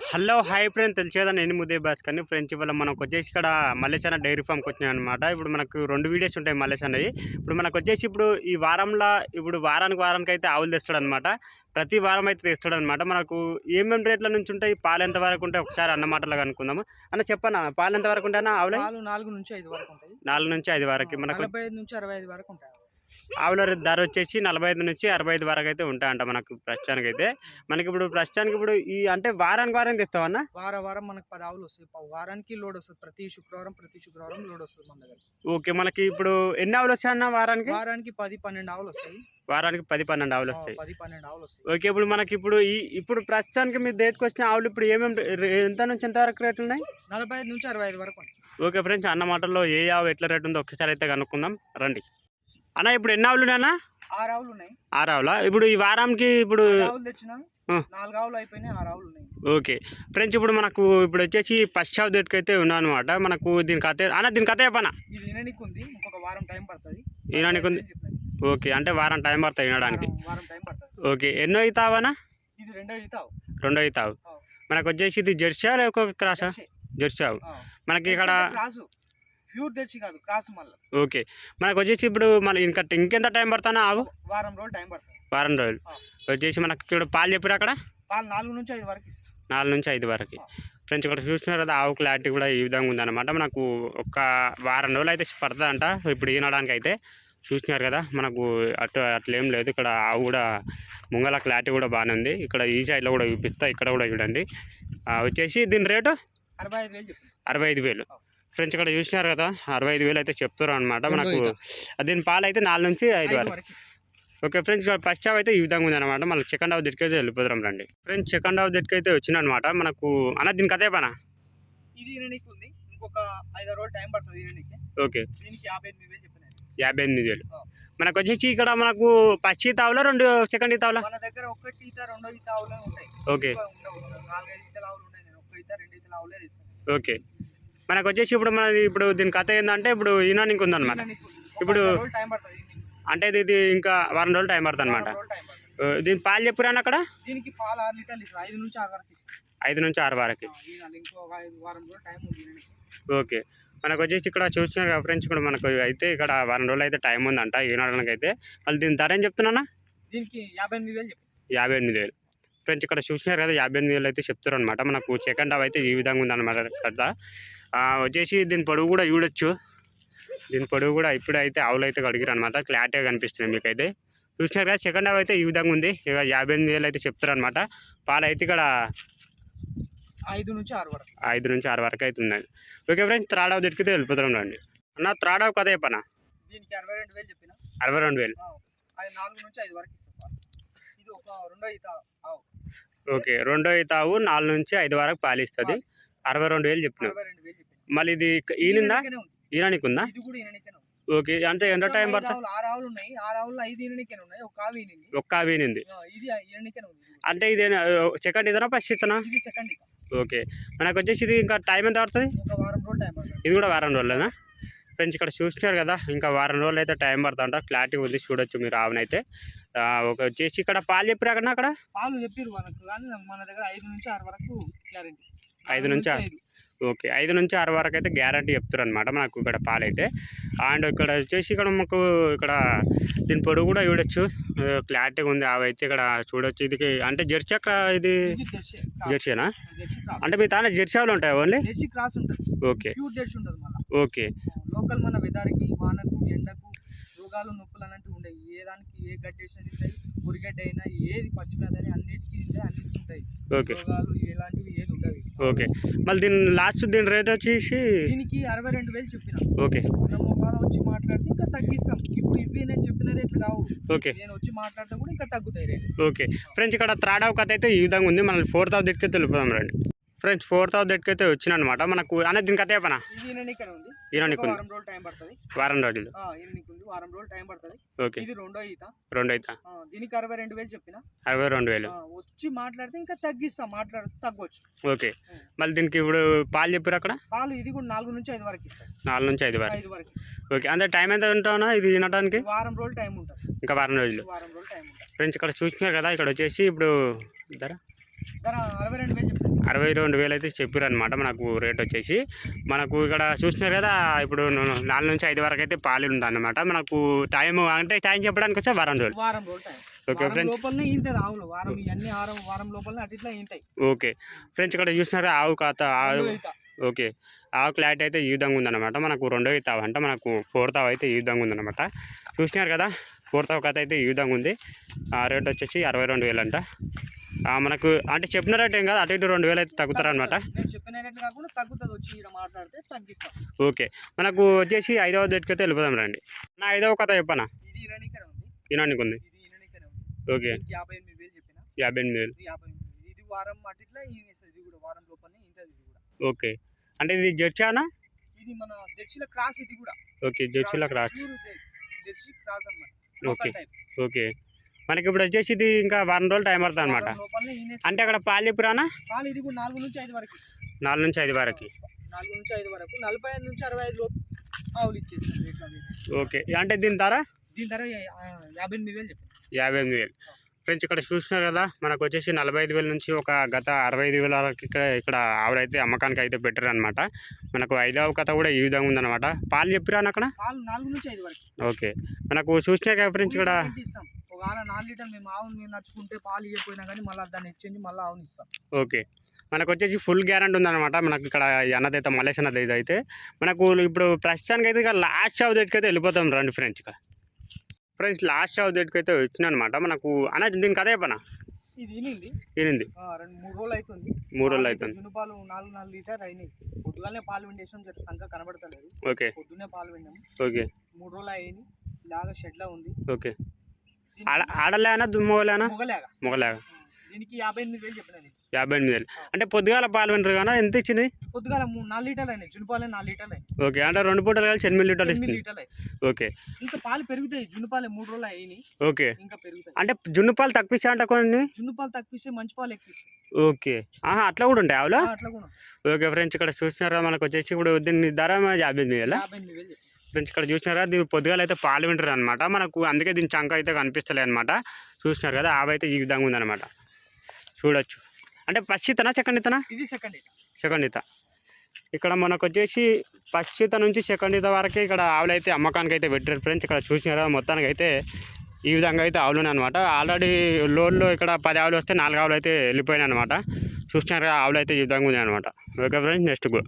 Hello hi friend తెలిసేదా? నేను ముదే boss కానీ friends ఇవాళ మనకు వచ్చేసి ఇక్కడ మల్లేశాన డైరీ ఫామ్కి వచ్చినాయి అనమాట ఇప్పుడు మనకు రెండు వీడియోస్ ఉంటాయి మల్లేశానవి ఇప్పుడు మనకు వచ్చేసి ఇప్పుడు ఈ వారంలో ఇప్పుడు వారానికి వారానికి అయితే ఆవులు తెస్తాడు అనమాట ప్రతి వారం అయితే తెస్తాడు అనమాట మనకు ఏమేమి రేట్ల నుంచి ఉంటాయి పాలు ఎంత వరకు ఉంటాయి ఒకసారి అన్న మాటలు అనుకుందాము అన్న చెప్పన్నా పాలు ఎంత వరకు ఉంటాయన్నా ఆవులు? నాలుగు నుంచి ఐదు వరకు ఉంటాయి. నాలుగు నుంచి ఐదు వరకు. మనకు నుంచి అరవై ఐదు వరకు ఉంటాయి ఆవుల ధర వచ్చేసి నలభై ఐదు నుంచి అరవై ఐదు వరకు అయితే ఉంటాయంట మనకు ప్రస్తుతానికి అయితే మనకి ఇప్పుడు ప్రస్తుతానికి ఇప్పుడు ఈ అంటే వారానికి వారం తెస్తావన్నా? వార వారం మనకు పది ఆవులు వస్తాయి. వారానికి లోడ్ వస్తుంది. ప్రతి శుక్రవారం ప్రతి శుక్రవారం లోడ్ వస్తుంది మన దగ్గర. ఓకే మనకి ఇప్పుడు ఎన్ని ఆవులు వచ్చాయన్న వారానికి? వారానికి పది పన్నెండు ఆవులు వస్తాయి. వారానికి పది పన్నెండు ఆవులు వస్తాయి. పది పన్నెండు ఆవులు వస్తాయి. ఓకే ఇప్పుడు మనకి ఇప్పుడు ఈ ఇప్పుడు ప్రస్తుతానికి మీ డేట్కి వచ్చిన ఆవులు ఇప్పుడు ఏమేమి ఎంత నుంచి ఎంత వరకు రేట్లు ఉన్నాయి? నలభై ఐదు నుంచి అరవై ఐదు వరకు ఓకే ఫ్రెండ్స్ అన్న మాటల్లో ఏ ఆవు ఎట్లా రేట్ ఉందో ఒకసారి అయితే కనుక్కుందాం. రండి. అన్న ఇప్పుడు ఎన్ని ఆవులు ఉన్నాయన్నా? ఆరు ఆవులు ఉన్నాయి. ఆరు ఆవులా? ఇప్పుడు ఈ వారానికి ఇప్పుడు ఆవులు తెచ్చిన. నాలుగు ఆవులు అయిపోయినాయి ఆరు ఆవులు ఉన్నాయి. ఓకే. ఫ్రెండ్స్ ఇప్పుడు మనకు ఇప్పుడు వచ్చేసి ఫస్ట్ ఆఫ్ డేట్కి అయితే ఉన్నానమాట మనకు దీని కథ అన్న దీని కథ చెప్పనా? ఇది వినడానికి ఉంది ఇంకొక వారం టైం పడుతుంది. ఉంది? ఓకే అంటే వారం టైం పడుతుంది వినడానికి. వారం- వారం టైం పడుతుంది. ఓకే ఎన్నో అవుతావనా ఇది రెండో ఆవు. రెండో అవుతావు. మనకు వచ్చేసి ఇది జెర్సీ లేక క్రాసా? జెర్సీ. ఆవు. మనకి ఇక్కడ ప్యూర్ జెర్సీ కాదు క్రాస్ మళ్ళీ ఓకే. మనకు వచ్చేసి ఇప్పుడు మన ఇంకా ఇంకెంత టైం పడుతున్నా ఆవు వారం రోజులు టైం పడుతుంది. వారం రోజులు. వచ్చేసి మనకి ఇక్కడ పాలు చెప్పారు అక్కడ? పాలు నాలుగు నుంచి ఐదు వరకు నాలుగు నుంచి ఐదు వరకు. ఫ్రెండ్స్ ఇక్కడ చూస్తున్నారు కదా ఆవు క్లారిటీ కూడా ఈ విధంగా ఉందన్నమాట. మనకు ఒక వారం రోజులు అయితే పడుతుందంట. ఇప్పుడు ఈనడానికి అయితే చూస్తున్నారు కదా మనకు అటు అట్లా ఏం లేదు. ఇక్కడ ఆవు కూడా ముంగల క్లారిటీ కూడా బాగానే ఉంది. ఇక్కడ ఈ సైడ్లో కూడా చూపిస్తా ఇక్కడ కూడా చూడండి. వచ్చేసి దీని రేటు? అరవై ఐదు వేలు ఫ్రెండ్స్ ఇక్కడ చూసినారు కదా అరవై ఐదు వేలు అయితే చెప్తారు అనమాట మనకు. దీని పాలు అయితే నాలుగు నుంచి ఐదు వరకు. ఓకే ఫ్రెండ్స్ ఫస్ట్ హాఫ్ అయితే ఈ విధంగా ఉందన్నమాట. మళ్ళీ సెకండ్ హాఫ్ దగ్గరికి అయితే వెళ్ళిపోదాం రండి. ఫ్రెండ్స్ సెకండ్ హాఫ్ దగ్గరికి అయితే వచ్చిందనమాట మనకు. అన్న దీనికి అదే పనా? ఇది ఉంది. ఇంకొక ఐదారు రోజులు టైం పడుతుంది ఓకే. దీనికి యాభై ఎనిమిది వేలు యాభై ఎనిమిది వేలు. మనకు వచ్చేసి ఇక్కడ మనకు పచ్చి తావులో రెండు సెకండ్ తావులా? మన దగ్గర ఒకటి ఈత రెండో ఈత ఆవులే ఉంటాయి. ఓకే. ఎక్కువ ఉండవు. నాలుగైదు ఈతల ఆవులు ఉన్నాయి. నేను ఒక్క ఈత రెండు ఈతల ఆవులే ఇస్తాను ఓకే. మనకు వచ్చేసి ఇప్పుడు మన ఇప్పుడు దీని కథ ఏంటంటే ఇప్పుడు ఈనానికి ఉందన్నమాట. ఇప్పుడు-. అంటే ఇది- ఇంకా వారం రోజులు టైం పడుతుంది అనమాట దీని పాలు చెప్పురాను అక్కడ? దీనికి పాలు ఆరు లీటర్లు ఐదు నుంచి ఆరు వరకు ఐదు నుంచి ఆరు. ఓకే మనకు వచ్చేసి ఇక్కడ చూస్తున్నారు కదా ఫ్రెండ్స్ ఇక్కడ మనకు అయితే ఇక్కడ వారం రోజులు అయితే టైం ఉందంట ఈనాడానికి అయితే మళ్ళీ దీని ధర ఏం చెప్తున్నా దీనికి యాభై ఎనిమిది వేలు యాభై ఎనిమిది వేలు. ఫ్రెండ్స్ ఇక్కడ చూసినారు కదా యాభై ఎనిమిది వేలు అయితే చెప్తారు అనమాట మనకు సెకండ్ హాఫ్ అయితే ఈ విధంగా ఉందన్నమాట కదా. వచ్చేసి దీని పొడవు కూడా చూడొచ్చు. దీని పొడవు కూడా ఇప్పుడు అయితే ఆవులు అయితే కడిగిరు అనమాట క్లారిటీగా కనిపిస్తుంది మీకైతే. చూసినారు కదా సెకండ్ హాఫ్ అయితే ఈ విధంగా ఉంది. ఇక యాభై ఎనిమిది వేలు అయితే చెప్తారు అనమాట పాలు అయితే ఇక్కడ ఐదు నుంచి ఆరు వరకు. ఐదు నుంచి ఆరు వరకు అయితే ఉన్నాయి. ఓకే ఫ్రెండ్స్ హాఫ్ దొరికితే వెళ్ళిపోతాం రండి. అన్న థర్డ్ హాఫ్ కదా చెప్పనా? దీనికి అరవై రెండు వేలు చెప్పిన? అరవై రెండు వేలు. ఆ, అది నాలుగు నుంచి ఐదు వరకు ఇస్తాం పాలు. ఇది ఒక రెండో ఈత ఆవు. ఓకే రెండో ఈతావు నాలుగు నుంచి ఐదు వరకు పాలు ఇస్తుంది. పాలు ఇస్తాం. అరవై రెండు వేలు చెప్పినావు. చెప్పిన మళ్ళీ ఇది ఈనిందా. ఈనానికి ఉందా. ఓకే అంటే ఎంత టైం పడుతుంది? ఒక్క వీనింది. అంటే ఇది సెకండ్ ఇదనా ఫస్ట్ ఇతనా? ఓకే. మనకు వచ్చేసి ఇది ఇంకా టైం ఎంత పడుతుంది? ఇది కూడా వారం రోజులేనా? ఫ్రెండ్స్ ఇక్కడ చూస్తున్నారు కదా ఇంకా వారం రోజులు అయితే టైం పడుతుంట క్లారిటీ ఉంది చూడొచ్చు మీరు ఆవునైతే. ఒక వచ్చేసి ఇక్కడ పాలు చెప్పారు అక్కడ అక్కడ? పాలు కానీ మన దగ్గర ఐదు నుంచి ఆరు వరకు గ్యారెంటీ. ఐదు నుంచి. ఓకే ఐదు నుంచి ఆరు వరకు అయితే గ్యారంటీ చెప్తారు అనమాట మనకు ఇక్కడ పాలు అయితే అండ్ ఇక్కడ వచ్చేసి ఇక్కడ మాకు ఇక్కడ దీని పొడుగు కూడా చూడొచ్చు. క్లారిటీగా ఉంది అవి అయితే ఇక్కడ చూడొచ్చు. ఇది అంటే జెర్సీ ఇది. జెర్సీనా? అంటే మీ తానే జెర్సీ ఆవులు ఉంటాయి only? Jersey cross okay. Okay. Local మన వెదర్కి వానకు ఎండకు రోగాలు నొప్పులు అన్నట్టు ఉండవు ఏ దానికి ఏ గడ్డి ఉరిగడ్డ అయినా ఏది పచ్చి మేదని అన్నిటికీ తింటాయి అన్నిటికీ ఉంటాయి. ఓకే. రోగాలు ఎలాంటివి ఏది ఉండవు. ఓకే. మళ్ళీ దీని లాస్ట్ దీని రేట్ వచ్చేసి? దీనికి అరవై రెండు వేలు చెప్పిన. ఓకే. మన మొబైల్ వచ్చి మాట్లాడితే ఇంకా తగ్గిస్తాం. ఇప్పుడు ఇవి నేను చెప్పిన రేట్లు కావు. ఓకే. నేను వచ్చి మాట్లాడితే కూడా ఇంకా తగ్గుతాయి రేట్ ఓకే. ఫ్రెండ్స్ ఇక్కడ థర్డ్ కథ అయితే ఈ విధంగా ఉంది. మనల్ని ఫోర్త్ హాఫ్ దగ్గరికి వెళ్ళిపోదాం రండి. ఫ్రెండ్స్ ఫోర్త్ హాఫ్ దగ్గరికి అయితే వచ్చిన అనమాట మనకు అనేది దీని కథ చెప్పనా? ఇది నేను ఇక్కడ ఉంది. ఈయన ఒక నీకు ఉంది వారం రోజులు టైం పడుతుంది. వారం రోజులు. ఆ, ఇది నీకు ఉంది వారం రోజులు టైం పడుతుంది. ఓకే. ఇది రెండో ఈత. రెండు ఆ, దీనికి అరవై రెండు వేలు చెప్పిన? అరవై రెండు వేలు. వచ్చి మాట్లాడితే ఇంకా తగ్గిస్తాం. మాట్లాడితే తగ్గొచ్చు. ఓకే. మళ్ళీ దీనికి ఇప్పుడు పాలు చెప్పారు అక్కడ? పాలు ఇది కూడా నాలుగు నుంచి ఐదు వరకు ఇస్తాం నాలుగు నుంచి ఐదు వరకు. ఐదు వరకు ఓకే. అంటే టైం ఎంత ఉంటావునా ఇది వినడానికి వారం రోజులు టైం ఉంటుంది. ఇంకా వారం రోజులు. వారం రోజులు టైం ఉంటుంది. ఫ్రెండ్స్ ఇక్కడ చూసినారు కదా ఇక్కడ వచ్చేసి ఇప్పుడు ధర? అరవై రెండు వేలు అయితే చెప్పారు అనమాట మనకు రేట్ వచ్చేసి. మనకు ఇక్కడ చూసినారు కదా ఇప్పుడు నాలుగు నుంచి ఐదు వరకు అయితే పాలు ఉందన్నమాట. మనకు టైం అంటే టైం చెప్పడానికి వచ్చే వారం రోజులు. Okay friends. ఓకే ఫ్రెండ్స్ ఇక్కడ చూసినారు ఆవు కాత ఆవు. ఓకే ఆవు క్లారిటీ అయితే ఈ విధంగా ఉందన్నమాట. మనకు రెండో తావు అంటే మనకు ఫోర్త్ తావు అయితే ఈ విధంగా ఉందన్నమాట. చూసినారు కదా ఫోర్త్ తావు కథ అయితే ఈ విధంగా ఉంది. ఆ రేట్ వచ్చేసి అరవై రెండు వేలు అంట. మనకు అంటే చెప్పిన రేట్ ఏం కాదు అటు ఇటు రెండు వేలు అయితే తగ్గుతారనమాట ఓకే. మనకు వచ్చేసి ఐదవ డేట్కి అయితే వెళ్ళిపోదాం రండి. నా ఐదవ కథ చెప్పనా? ఇది ఇరవైకనే ఉంది. ఓకే. యాభై ఎనిమిది వేలు ఓకే. అంటే ఇది జెర్చానా ఇది మన దర్శిల క్రాస్ ఇది కూడా. ఓకే జెర్సీలో క్రాస్. దర్శి క్రాస్ అన్నమాట. ఓకే. ఓకే. మనకి ఇప్పుడు వచ్చేసి ఇది ఇంకా వారం రోజులు టైం పడుతుంది అనమాట. అంటే అక్కడ పాలు చెప్పిరానా? పాలు ఇది కూడా నాలుగు నుంచి ఐదు వరకు. ఇస్తుంది. నాలుగు నుంచి ఐదు వరకు. నాలుగు నుంచి ఐదు వరకు. నలభై ఐదు నుంచి అరవై ఐదు లోపు ఆవులు. ఓకే. అంటే దీని ధర? దీని యాభై ఎనిమిది వేలు చెప్పండి. యాభై ఎనిమిది వేలు. ఫ్రెండ్స్ ఇక్కడ చూస్తున్నారు కదా మనకు వచ్చేసి నలభై ఐదు వేల నుంచి ఒక గత అరవై ఐదు వేల వరకు ఇక్కడ ఇక్కడ ఆవిడైతే అమ్మకానికి అయితే పెట్టారు అనమాట మనకు ఐదవ కథ కూడా ఈ విధంగా ఉందన్నమాట. పాలు చెప్పిరాను అక్కడ. ఓకే. మనకు చూసినా కదా ఫ్రెండ్స్ ఇక్కడ ఫుల్ గ్యారెంటీ ఇస్తాం ఒక ఆన నాలుగు లీటర్ మేము ఆవును మేము నచ్చుకుంటే పాలు ఇవ్వకపోయినా కానీ మళ్ళీ దాన్ని ఎక్స్చేంజ్ మళ్ళీ ఆవుని ఇస్తాం. ఓకే. మనకు వచ్చేసి ఫుల్ గ్యారంటీ ఉందన్నమాట. మనకు ఇక్కడ అన్నదైతే మలేష్ అన్నది అయితే. మనకు ఇప్పుడు ప్రస్తుతానికి అయితే ఇక లాస్ట్ షాప్ దగ్గరికి అయితే వెళ్ళిపోతాం రండి ఫ్రెండ్స్ ఇక. ఫ్రెండ్స్ లాస్ట్ షాప్ దగ్గరికి అయితే వచ్చిన అనమాట మనకు అన్న దీని కథ చెప్పనా? ఇది మూడు రోజులు అవుతుంది మూడు రోజులు పాలు అవుతుంది నాలుగు నాలుగు లీటర్ అయినాయి. పొద్దుగానే పాలు విండేసాం జర సంఖ కనబడతలేదు. ఓకే. పొద్దున్నే పాలు విండాము ఓకే. మూడు రోజులు అయ్యింది. ఇలాగా షెడ్లో ఉంది. ఓకే. ఆడలేనా మొగలేగా. మొగలేగా. దీనికి యాభై ఎనిమిది వేలు చెప్పిన యాభై ఎనిమిది వేలు. అంటే పొద్దుగాల పాలు వింటారు కానీ ఎంత ఇచ్చింది? పొద్దుగాల నాలుగు లీటర్లు అయినాయి జున్ను పాలే నాలుగు లీటర్లు ఓకే అంటే రెండు పూటలు కలిసి ఎనిమిది లీటర్లు ఇస్తుంది ఓకే. ఇంకా పాలు పెరుగుతాయి జున్ను పాలే మూడు రోజులు అయినాయి. ఓకే. ఇంకా పెరుగుతాయి. అంటే జున్ను పాలు తక్కువ ఇచ్చా అంట కొన్ని? జున్ను పాలు తక్కువిస్తే మంచి పాలు ఎక్కువిస్తాయి ఓకే. ఆహా అట్లా కూడా ఉంటాయి ఆవులో? ఆ, అట్లా కూడా ఓకే ఫ్రెండ్స్ ఇక్కడ చూస్తున్నారా మనకు వచ్చేసి ఇప్పుడు దీని ధర యాభై ఎనిమిది వేల? యాభై ఎనిమిది వేలు ఫ్రెండ్స్ ఇక్కడ చూసినారా? దీని పొద్దుగాల అయితే పాలు వింటారు అనమాట మనకు అందుకే దీని చంక అయితే కనిపిస్తలే అనమాట చూసినారు కదా? ఆవు అయితే ఈ విధంగా ఉందన్నమాట. చూడొచ్చు. అంటే ఇతనా సెకండ్ ఇతనా ఇది సెకండ్ సెకండ్ ఈత ఇక్కడ మనకు వచ్చేసి ఈత నుంచి సెకండ్ ఈత వరకే ఇక్కడ ఆవులు అయితే అమ్మకానికి అయితే పెట్టారు ఫ్రెండ్స్. ఇక్కడ చూసినారా? మొత్తానికి అయితే ఈ విధంగా అయితే ఆవులు అనమాట ఆల్రెడీ లోడ్లో ఇక్కడ పది ఆవులు వస్తే నాలుగు ఆవులు అయితే వెళ్ళిపోయినాయి అనమాట చూసినారా ఆవులు అయితే ఈ విధంగా ఉన్నాయి అనమాట ఓకే ఫ్రెండ్స్ నెక్స్ట్ గో